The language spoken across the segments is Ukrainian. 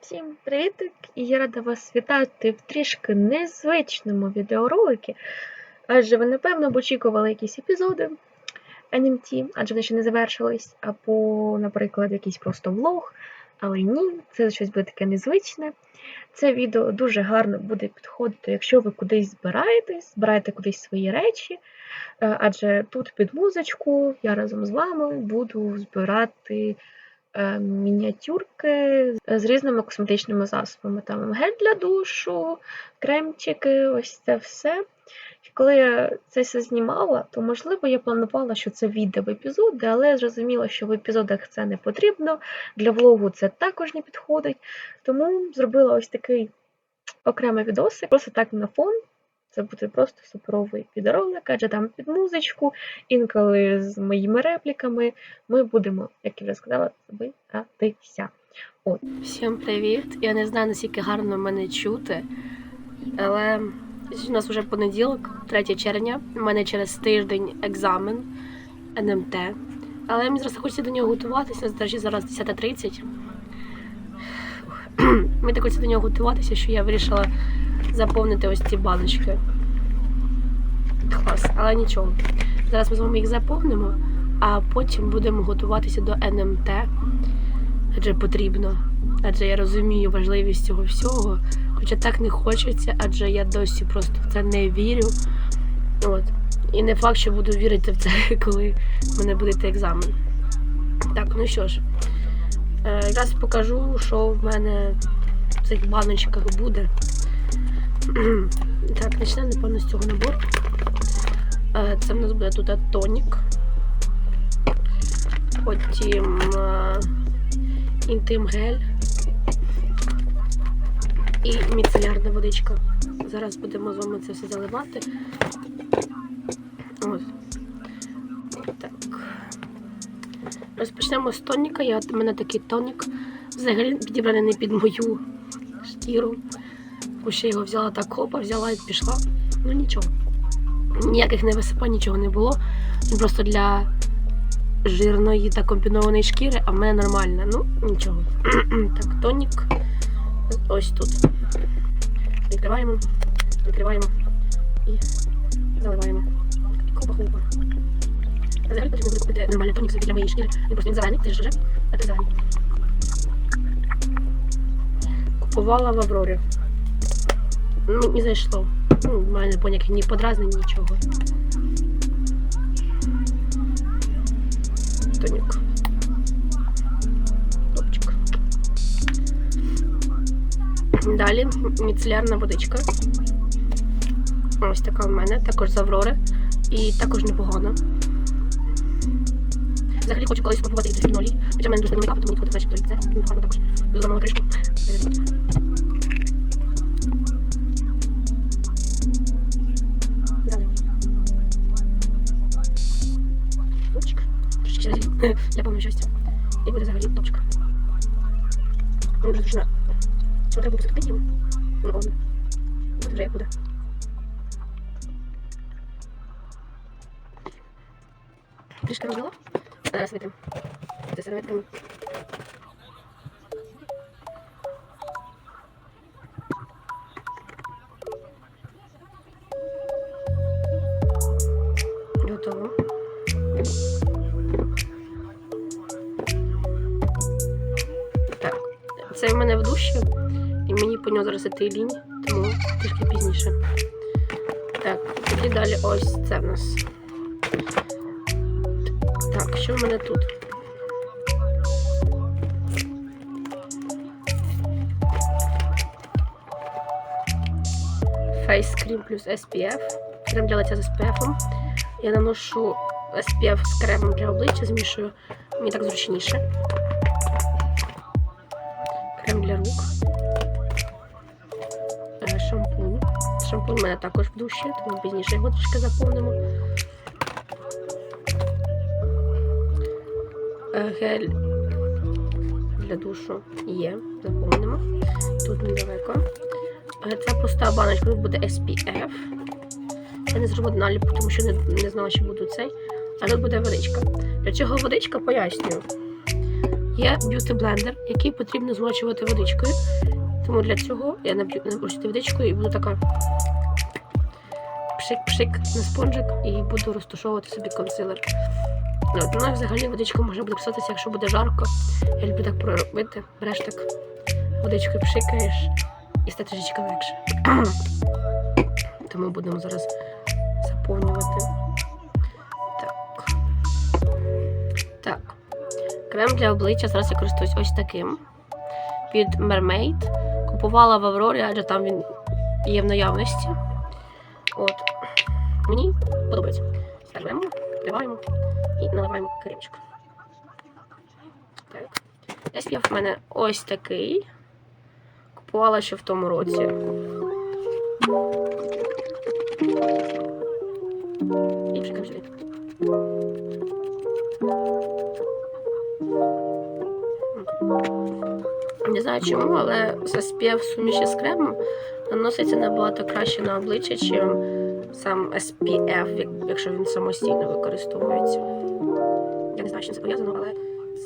Всім привітик! І я рада вас вітати в трішки незвичному відеороликі. Адже ви, напевно, б очікували якісь епізоди NMT, адже вони ще не завершились, або, наприклад, якийсь просто влог. Але ні, це щось буде таке незвичне. Це відео дуже гарно буде підходити, якщо ви кудись збираєтесь, збираєте кудись свої речі. Е, Адже тут під музичку я разом з вами буду збирати мініатюрки з різними косметичними засобами. Там гель для душу, кремчики, ось це все. І коли я це все знімала, то можливо я планувала, що це війде в епізоди, але я зрозуміла, що в епізодах це не потрібно, для влогу це також не підходить. Тому зробила ось такий окремий відосик, просто так на фон. Це буде просто суперовий відеоролик, адже там під музичку, інколи з моїми репліками ми будемо, як я вже сказала, збиратися. От. Всім привіт! Я не знаю, наскільки гарно мене чути, але у нас вже понеділок, 3 червня. У мене через тиждень екзамен НМТ. Але мені зараз хочеться до нього готуватися. Речі, зараз 10.30. Мені так хочеться до нього готуватися, що я вирішила заповнити ось ці баночки. Клас, але нічого. Зараз ми з вами їх заповнимо, а потім будемо готуватися до НМТ адже потрібно. Адже я розумію важливість цього всього. Хоча так не хочеться, адже я досі просто в це не вірю. От. І не факт, що буду вірити в це, коли в мене буде екзамен. Так, ну що ж, е, якраз покажу, що в мене в цих баночках буде. Так, почнемо, напевно, з цього набору. Е, Це в нас буде тут тонік. Потім. е, інтим гель і міцелярна водичка. Зараз будемо з вами це все заливати. Так. Розпочнемо з тоніка. Я, у мене такий тонік. Взагалі підібраний не під мою шкіру. Бо ще його взяла так хопа, взяла і пішла. Ну нічого. Ніяких не висипань, нічого не було. Просто для жирної та комбінованої шкіри, а в мене нормальна. Ну, нічого. так, тонік. Ось тут. Відкриваємо, відкриваємо і заливаємо. Хопа-хопа. Взагалі потрібно буде купити нормальний тонік для моєї шкіри. Він просто він зелений, це ж вже, а це зелений. Купувала в Аврорі. Ну, не зайшло. Ну, в мене ніяких ні подразнень, нічого. Тонік. Топчик. Далі міцелярна водичка. Ось така в мене, також з Аврори. І також непогана. Взагалі хочу колись спробувати гідрофільну олій. Хоча в мене дуже не мейкап, тому мені подобається олій. Це непогано також. Зламала кришку. Для повного щастя. І буде взагалі топчик. Мені дуже зручно. Що треба буде його? Ну, ладно. Буде вже як буде. Трішки розлила. Зараз витрим. Це серветками. Готово. Це в мене в душі, і мені по нього зараз іти лінь, тому трішки пізніше. Так, тоді далі ось це в нас. Так, що в мене тут? Face Cream плюс SPF. Крем для лиця з SPF. Я наношу SPF з кремом для обличчя, змішую. Мені так зручніше. Крем для рук. Е, Шампунь. Шампунь у мене також в душі, тому пізніше його трішки заповнимо. Е, Гель для душу є, заповнимо. Тут недалеко. Це пуста баночка, тут буде SPF. Я не зроблю наліпку, тому що не, не знала, що буду цей. А тут буде водичка. Для чого водичка, пояснюю. Є б'юті-блендер, який потрібно змочувати водичкою. Тому для цього я наб'ю водичкою і буду така пшик-пшик на спонжик і буду розташовувати собі консилер. От, ну, взагалі водичка може буде писатися, якщо буде жарко. Я люблю так проробити. Береш так водичкою пшикаєш і стає трішечки легше. Тому будемо зараз заповнювати. Крем для обличчя зараз я користуюсь ось таким. Від Mermaid. Купувала в Аврорі, адже там він є в наявності. От. Мені подобається. Беремо, вливаємо і наливаємо кремчик. Так. SPF в мене ось такий. Купувала ще в тому році. І пшикаємо сюди. Не знаю чому, але SPF в суміші з кремом наноситься набагато краще на обличчя, ніж сам SPF, якщо він самостійно використовується. Я не знаю, чим це пов'язано, але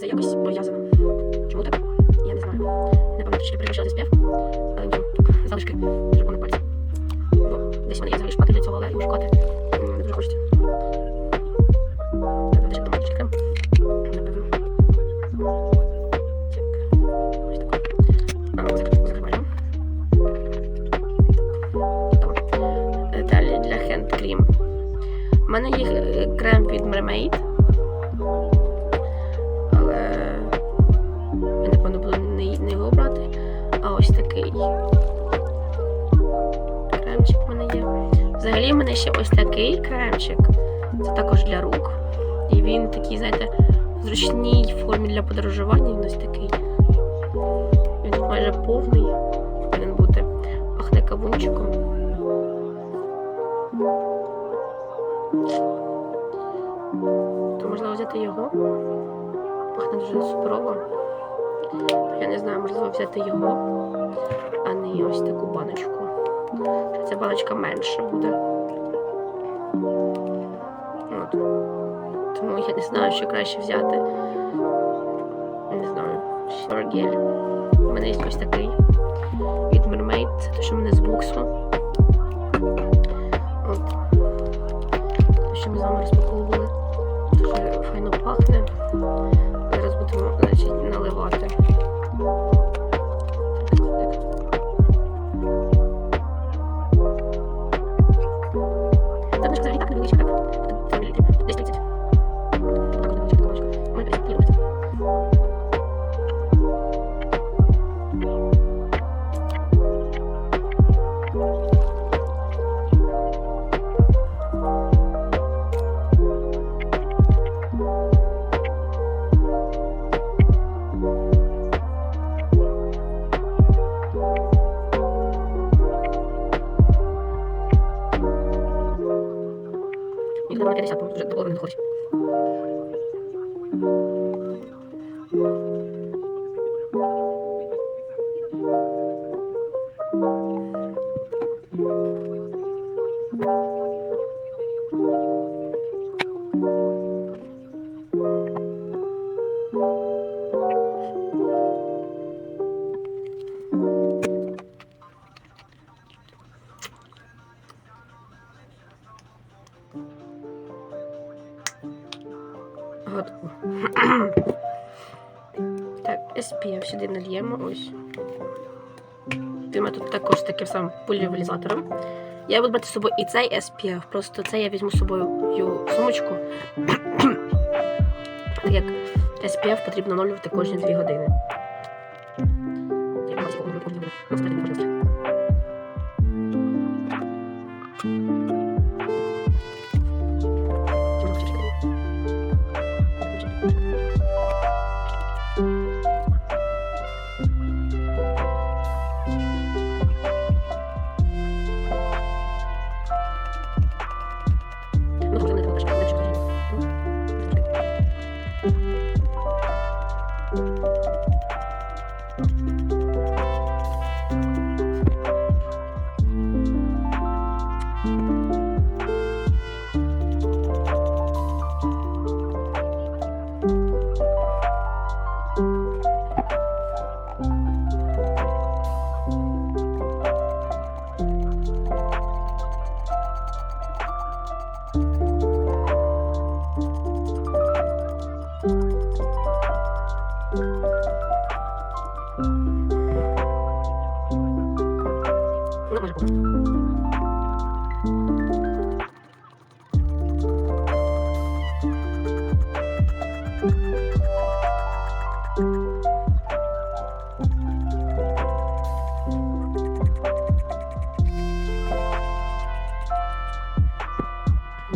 це якось пов'язано. Чому так? Я не знаю. Не пам'ятаю, чи перевищила SPF, залишки такий. Кремчик в мене є. Взагалі в мене ще ось такий кремчик. Це також для рук. І він такий, знаєте, в зручній формі для подорожування. Він ось такий. Він майже повний. Повинен бути. Пахне кавунчиком. То можливо взяти його. Пахне дуже суперово. Я не знаю, можливо взяти його, а не ось таку баночку. Ця баночка менша буде. От. Тому я не знаю, що краще взяти. Не знаю. Шоргель. У мене є ось такий від Mermaid. Це те, що в мене з буксу. От. Що ми з вами розпаковували. Сюди нальємо ось. Ти мене тут також таким самим пульверизатором. Я буду брати з собою і цей SPF, просто це я візьму з собою сумочку. Так як SPF потрібно оновлювати кожні 2 години.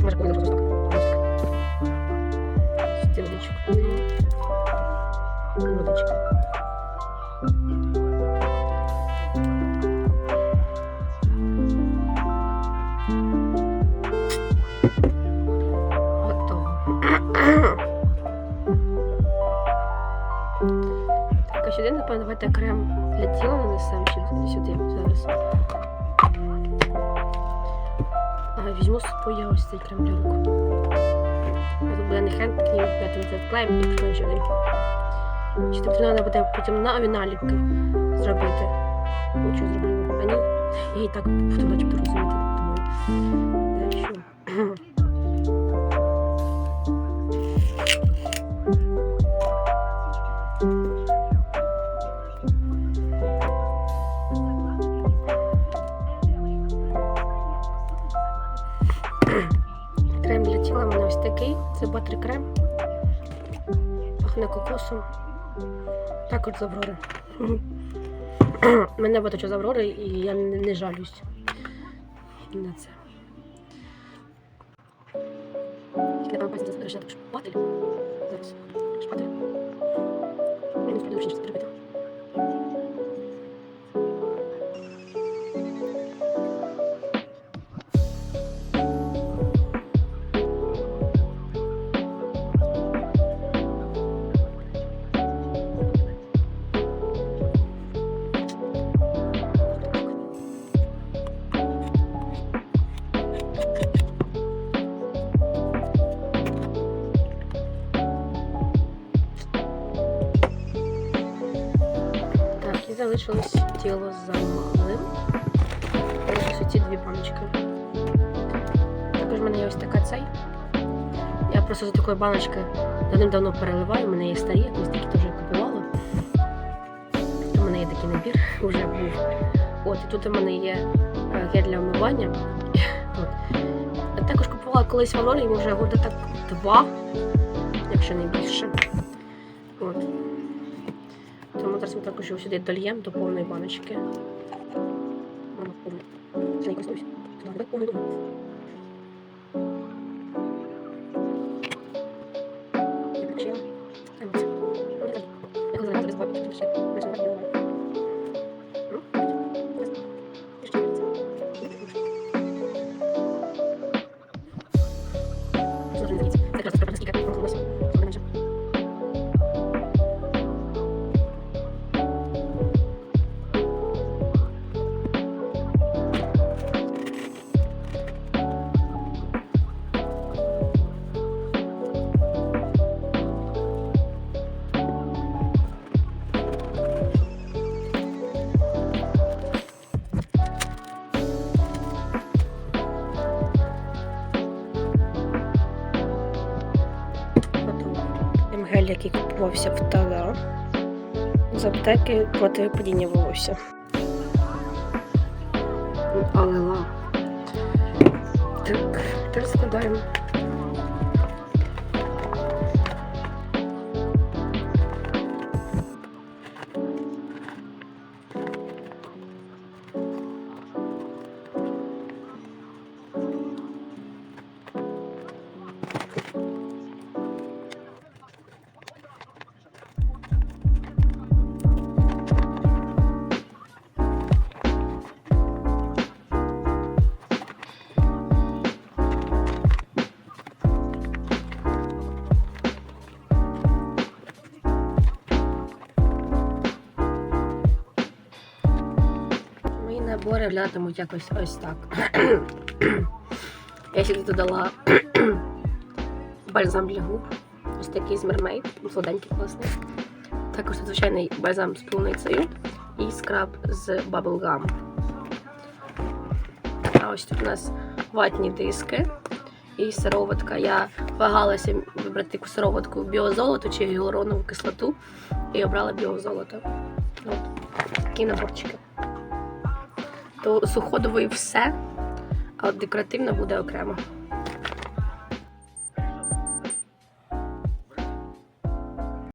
Може повністю просто так. Стілечко. Водичка. Готово. Так, а сюди, напевно, давайте крем для тіла нанесемо сюди, сюди зараз. Візьму з собою ось цей кремлянку. Тут буде не хенд, такий клеєм і приклеїмо. Чи тобто треба буде потім на наліпки зробити. Ну, що? А ні, я і так буду начебто розуміти, думаю. Такий. Це крем. Пахне кокосом. Також з Аврори. Мене багато чого з Аврори і я не, жалюсь на це. Тільки треба пасти зараз також шпатель. Зараз. Шпатель. Ну, справді, залишилось тіло з замалим. Ось ці дві баночки. Також в мене є ось така цей. Я просто за такої баночки давним-давно переливаю. У мене є старі, якось такі теж купувала. У мене є такий набір, вже був. От, і тут у мене є гель для омивання. От. Я також купувала колись в Аврорі, вже года так два, якщо не більше. Також його сюди дольємо до повної баночки. Ще не користуюсь. Купувався в Тала з аптеки проти падіння волосся. Алила. Так, тепер складаємо. Мої якось ось так. Я сюди додала бальзам для губ. Ось такий з мермейд, сладенький класний. Також звичайний бальзам з полуницею і скраб з Bubble Gum. А ось тут у нас ватні диски і сироватка. Я вагалася вибрати яку сироватку біозолото чи гіалуронову кислоту і обрала біозолото. От, такі наборчики. То суходовий все, а от декоративна буде окремо.